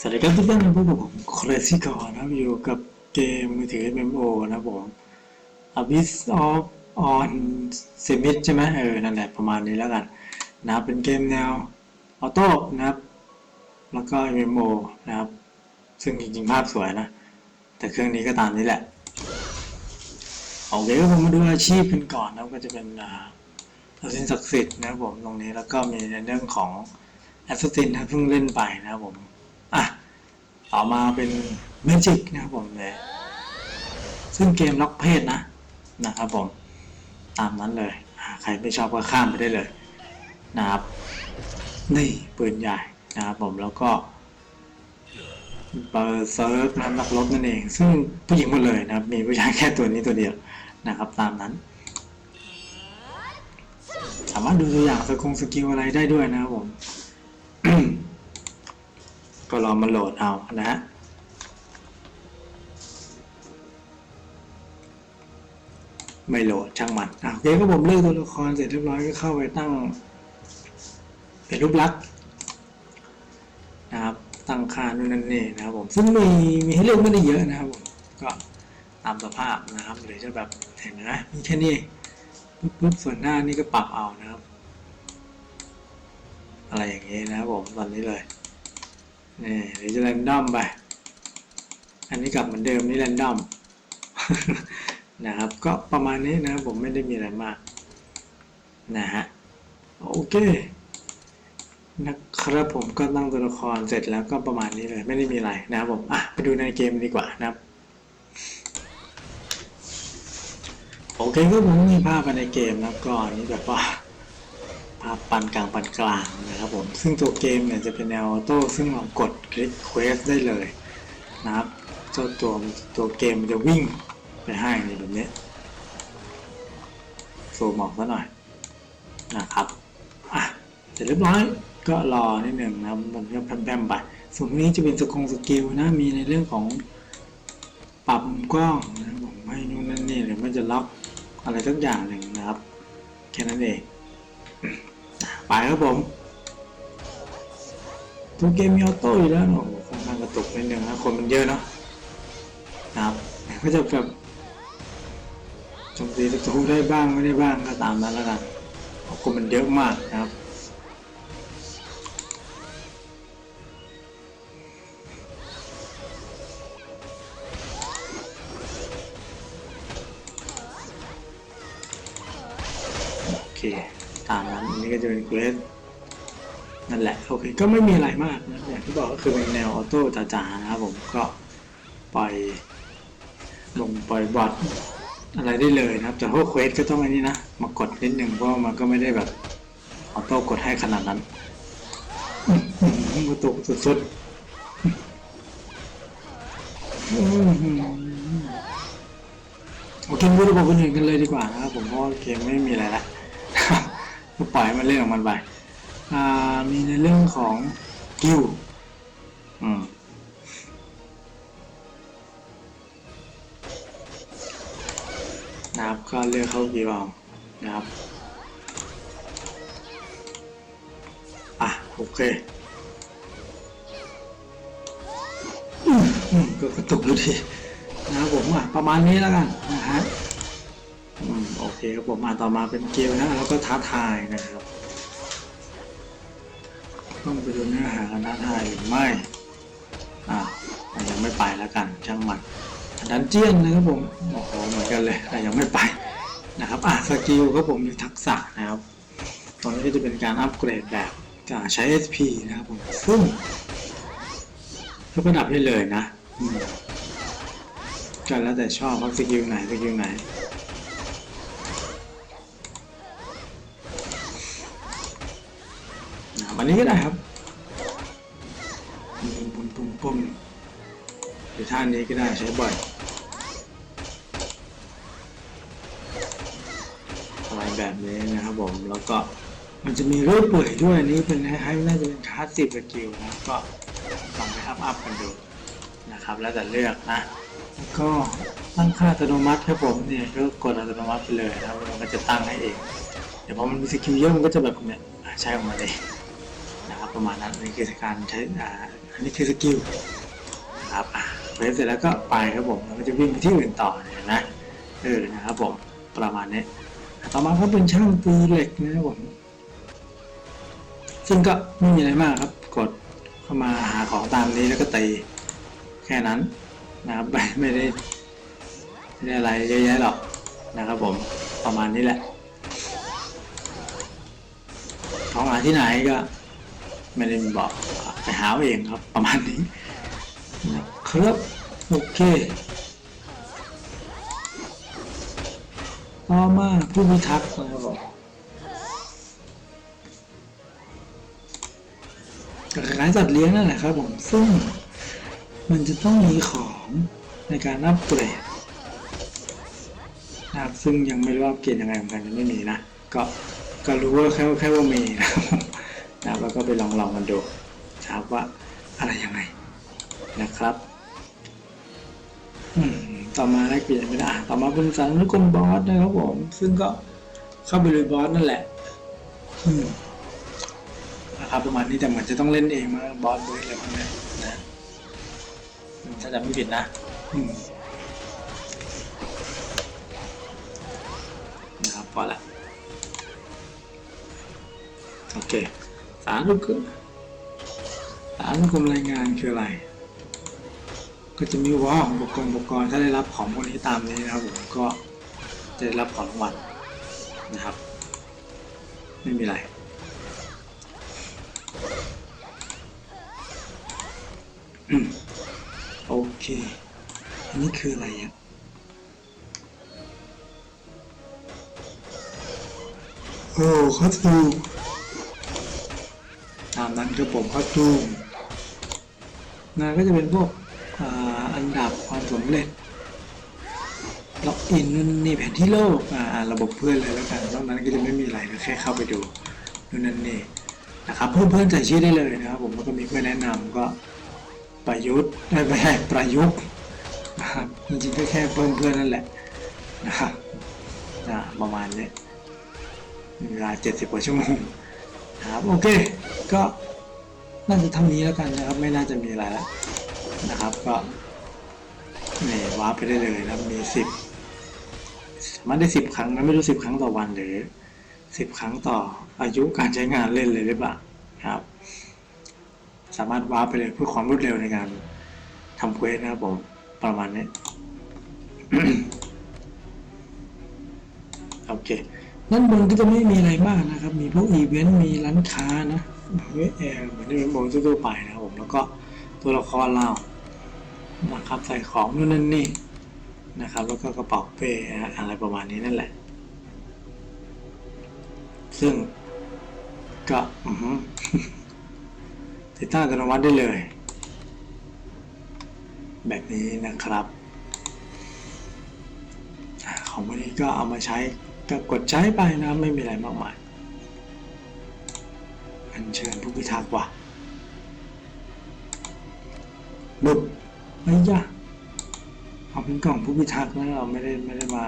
สวัสดีครับทุกท่านนะพวกผมครซี่ก่อนะครับอยู่กับเกมมือถือ MMO นะผม Abyss of on Semit ใช่ไหมเออ นั่นแหละประมาณนี้แล้วกันนะเป็นเกมแนวออโต้นะครับ แล้วก็ MMO นะครับ ซึ่งจริงๆภาพสวยนะ แต่เครื่องนี้ก็ตามนี้แหละโอเคก็ผมมาดูอาชีพกันก่อนนะก็จะเป็นอ่าอาสินศักดิ์สิทธิ์นะครับผมตรงนี้แล้วก็มีในเรื่องของแอสซินนะเพิ่งเล่นไปนะครับผม ต่อมาเป็นเมจิกนะครับผมเลยซึ่งเกมล็อกเพศนะนะครับผมตามนั้นเลยใครไม่ชอบก็ข้ามไปได้เลยนะครับนี่ปืนใหญ่นะครับผมแล้วก็เบอร์เซิร์ฟนะนักรบนั่นเอง ซึ่งผู้หญิงหมดเลยนะครับ มีผู้ชายแค่ตัวนี้ตัวเดียวนะครับตามนั้น สามารถดูตัวอย่างสกงสกิลอะไรได้ด้วยนะครับผม ก็รอมาโหลดเอานะฮะไม่โหลดช่างมันอะโอเคก็ผมเลือกตัวละครเสร็จเรียบร้อยก็เข้าไปตั้ง เป็นรูปลักษณ์นะครับตั้งค่านู่นนั่นนี่นะครับผมซึ่งมีมีให้เลือกไม่ได้เยอะนะครับผมก็ตามสภาพนะครับหรือจะแบบเห็นไหมมีแค่นี้ปุ๊บปุ๊บส่วนหน้านี่ก็ปรับเอานะครับ อะไรอย่างนี้นะครับผมตอนนี้เลย นี่หรือจะแรนดอมไป อันนี้กลับเหมือนเดิมนี่แรนดอมนะครับ ก็ประมาณนี้นะครับผมไม่ได้มีอะไรมาก นะฮะ โอเค นะครับผมก็ตั้งตัวละครเสร็จแล้วก็ประมาณนี้เลย ไม่ได้มีอะไรนะครับผมอะไปดูในเกมดีกว่านะครับโอเคก็ผมมีภาพไปในเกมนะก่อนนี้แบบว่าาพปานกลางปานกลางนะครับผมซึ่งตัวเกมเนี่ยจะเป็นแนวออโต้ซึ่งเรากดคลิกเควสได้เลยนะครับเจ้าตัวตัวเกมมันจะวิ่งไปให้ในแบบนี้ซูมออกซะหน่อยนะครับอะเสร็จเรียบร้อยก็รอนิดหนึ่งนะมันก็แพร่มๆไปส่วนนี้จะเป็นสกงสกิลนะมีในเรื่องของปรับมุมกล้องนะผมให้นู่นนั่นนี่หรือมันจะล็อกอะไรสักอย่างหนึ่งนะครับแค่นั้นเอง ไปครับผมตัวเกมมีออโต้อยู่แล้วเนอะค่อนข้างกระตุกนิดนึงนะคนมันเยอะเนาะนะครับก็จะแบบโจมตีศัตรูได้บ้างไม่ได้บ้างก็ตามนั้นแล้วกันคนมันเยอะมากนะครับโอเค ตามนั้นอันนี้ก็จะเป็นเควสนั่นแหละโอเคก็ไม่มีอะไรมากนะอย่างที่บอกก็คือเป็นแนวออโต้จ๋าๆนะครับผมก็ปล่อยลงปล่อยบอทอะไรได้เลยนะครับ แต่พวกเควสก็ต้องอันนี้นะ มากดนิดนึงเพราะมันก็ไม่ได้แบบออโต้กดให้ขนาดนั้นอื้อหือกระตุกสุดๆโอเคพูดระบบคนอื่นกันเลยดีกว่านะครับผมเพราะว่าเกมไม่มีอะไรละ ก็ปล่อยให้มันเล่นของมันไปอ่ามีในเรื่องของกิลอืมนะครับก็เลือกเข้ากิลเอานะครับอะโอเคอืมก็กระตุกดูดีนะครับผมอะประมาณนี้แล้วกันนะฮะ เคครับผมมานต่อมาเป็นเกมนะแล้วก็ท้าทายนะครับ ต้องไปดูเนื้อหากันท้าทายหรือไม่อ่ายังไม่ไปแล้วกันช่างมันดันเจียนนะครับผมโอ้โหเหมือนกันเลยแต่ยังไม่ไปนะครับอะสกิลครับผมมีทักษะนะครับตอนนี้ก็จะเป็นการอัปเกรดแบบการใช้ SP นะครับผมซึ่งยกระดับได้เลยนะก็แล้วแต่ชอบว่าสกิลไหนสกิลไหน วันนี้ก็ได้ครับปุ่มปุ่มปุ่มปุ่มหรือท่านี้ก็ได้ใช้บ่อยอะไรแบบนี้นะครับผมแล้วก็มันจะมีรูปเปื่อยด้วยอันนี้เป็นคล้ายๆน่าจะเป็นคลาสสิกสกิลนะก็ลองไปอัพอัพกันดูนะครับ แล้วแต่เลือกนะแล้วก็ตั้งค่าอัตโนมัติครับผมเนี่ยก็กดอัตโนมัติไปเลยนะครับมันก็จะตั้งให้เองเดี๋ยวพอมันมีสกิลเยอะมันก็จะแบบเนี่ยใช้ออกมาเลย ประมาณนั้นนนี้คือการใช้อ่าอันนี้คือสกิลนะครับอ่าเวฟเสร็จแล้วก็ไปครับผมแล้วก็จะวิ่งไปที่อื่นต่อเห็นไหมเออนะครับผมประมาณนี้ต่อมาก็เป็นช่างตีเหล็กนะครับผมซึ่งก็ไม่มีอะไรมากครับ กดเข้ามาหาของตามนี้แล้วก็ตีแค่นั้นนะครับไม่ไม่ได้ไม่ได้อะไรเยอะแยะหรอกนะครับผมประมาณนี้แหละของหาที่ไหนก็ ไม่ได้บอกไปหาเองครับประมาณนี้นะครับโอเคต่อมาผู้พิทักษ์นะครับร้ายๆสัตว์เลี้ยงนั่นแหละครับผมซึ่งมันจะต้องมีของในการอัปเกรดนะครับซึ่งยังไม่รู้ว่าเกรดยังไงเหมือนกันยังไม่มีนะ ก็ก็รู้ว่าแค่แค่ว่ามีนะครับผมนะครับ แล้วก็ไปลองลองกันดูนะครับว่าอะไรยังไงนะครับอืมต่อมาแลกเปลี่ยนไม่ได้อะต่อมาเป็นสารนุกรมบอสนะครับผม ซึ่งก็เข้าไปเลยบอสนั่นแหละอืมนะครับประมาณนี้แต่เหมือนจะต้องเล่นเองมาบอสเบิร์ดอะไรพวกนี้นะมถ้าจำไม่ผิดนะนะครับพอละโอเค สารนุกรมสารนุกรมรายงานคืออะไร ก็จะมีว่าของอุปกรณ์อุปกรณ์ถ้าได้รับของพวกนี้ตามนี้นะครับผมก็จะได้รับของรางวัลนะครับ ไม่มีอะไรโอเค อันนี้คืออะไรอะโอ้คอสตูม ตามนั้นคือผมคอสตูมนะก็จะเป็นพวกอ,อันดับความสำเร็จล็อกอินนู่นนี่แผนที่โลกอ่าระบบเพื่อนเลยแล้วกันนอกนั้นก็จะไม่มีอะไรแค่เข้าไปดูนู่นนั่นนี่นะครับเพื่อนเพื่อนๆใส่ชื่อได้เลยนะครับผมแล้วก็มีเพื่อนแนะนำก็ประยุทธ์ไม่ไม่ใช่ประยุกต์นะครับจริงๆก็แค่เพิ่มเพื่อนนั่นแหละนะครับประมาณนี้เวลา70กว่าชั่วโมง นะครับโอเคก็น่าจะเท่านี้แล้วกันนะครับ ไม่น่าจะมีอะไรแล้วนะครับก็นี่วาร์ปไปได้เลยนะมีสิบสามารถได้สิบครั้งนะไม่รู้สิบครั้งต่อวันหรือสิบครั้งต่ออายุการใช้งานเล่นเลยหรือเปล่าครับ สามารถวาร์ปไปเลยเพื่อความรวดเร็วในการทำเควสนะครับผมประมาณนี้โอเค ด้านบนก็จะไม่มีอะไรมากนะครับ มีพวกอีเวนต์ มีร้านค้านะเวแอร์เหมือนที่เป็นบนทั่วไปนะครับผมแล้วก็ตัวละครเรานะครับใส่ของนู่นนั่นนี่นะครับ แล้วก็กระเป๋าเป้อะไรประมาณนี้นั่นแหละ ซึ่งก็ติดตั้งอัตโนมัติได้เลย แบบนี้นะครับ ของพวกนี้ก็เอามาใช้ ก็กดใช้ไปนะไม่มีอะไรมากมาย อัญเชิญผู้พิทักษ์ว่ะบึบไม่ยะเอาเป็นกล่องผู้พิทักษ์นะเราไม่ได้ไม่ได้มา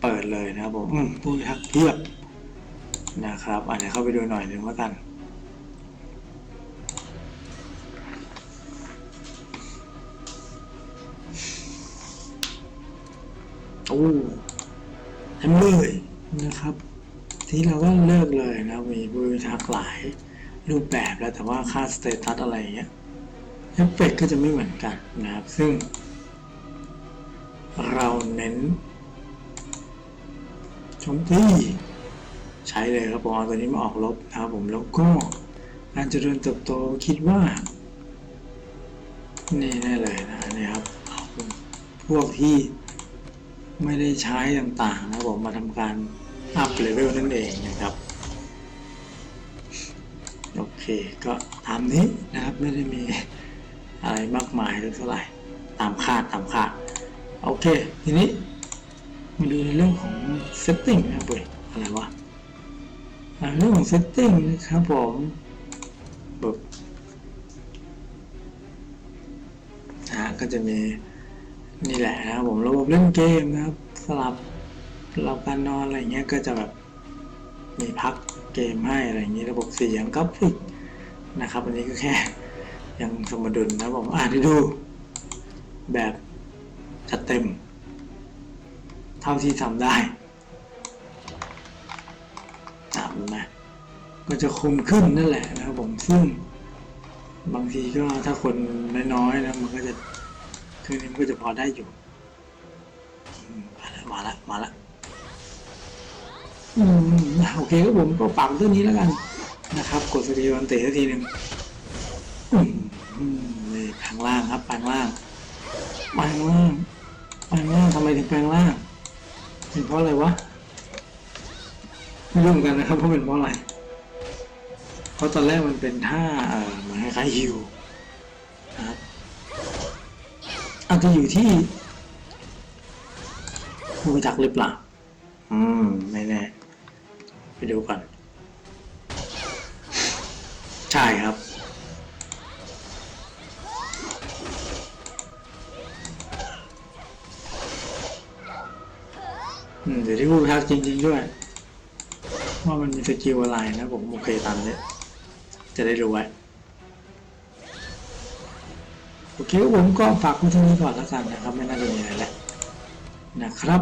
เปิดเลยนะครับผมอืมผู้พิทักษ์เพียบนะครับอาจจะเข้าไปดูหน่อยหนึ่งว่ากันโอ้ ทำเลยนะครับ ทีนี้เราก็เลิกเลยนะมีผู้พิทักหลายรูปแบบแล้วแต่ว่าค่าสเตตัสอะไรเงี้ยเอฟเฟกต์ก็จะไม่เหมือนกันนะครับ ซึ่ง เราเน้นโจมตีใช้เลยครับผมเอาตัวนี้มาออกลบนะครับผมแล้วก็การเจริญเติบโตคิดว่า นี่แน่เลยนะนี่ครับพวกที่ ไม่ได้ใช้ต่างๆนะผมมาทำการอัพเลเวลนั่นเองนะครับ โอเคก็ตามนี้นะครับไม่ได้มีอะไรมากมายเท่าไหร่ตามคาดตามคาดโอเค ทีนี้มาดูในเรื่องของ setting นะครับเว้ยอะไรวะเรื่องของ setting นะครับผมแบบนะก็จะมี นี่แหละนะครับผมระบบเล่นเกมนะครับสลับสลับการนอนอะไรเงี้ยก็จะแบบมีพักเกมให้อะไรอย่างนี้ระบบเสียงกราฟิกนะครับ อันนี้ก็แค่ยังสมดุลนะผมอ่านให้ดูแบบจัดเต็ม เท่าที่ทำได้ตามนะก็จะคมขึ้นนั่นแหละนะครับผมซึ่ง บางทีก็ถ้าคนน้อยๆนะมันก็จะ ครื่องนี้มันก็จะพอได้อยู่อืมมาละมาละมาละอืมโอเคครับผมก็ปรับเรื่องนี้แล้วกันนะครับ กดสตีวันเตะสักทีหนึ่งอืมอืมนี่แปลงล่างครับแปลงล่างแปลงล่างแปลงล่างทำไมถึงแปลงล่างเป็นเพราะอะไรวะไม่รู้เหมือนกันนะครับว่าเป็นเพราะอะไรเพราะตอนแรกมันเป็นท่าเอ่อเหมือนคล้ายๆฮิว อาจจะอยู่ที่มือจักหรือเปล่า อืม ไม่แน่ ไปดูก่อน ใช่ครับ อืม เดี๋ยวที่พูดทักจริง ๆ ด้วย ว่ามันมีสกิลอะไรนะผมโอเคตามเนี้ยจะได้รู้ไว้ โอเคผมก็ฝากไว้เท่านี้ก่อนแล้วกันนะครับ ไม่น่าจะมีอะไรแล้วนะครับ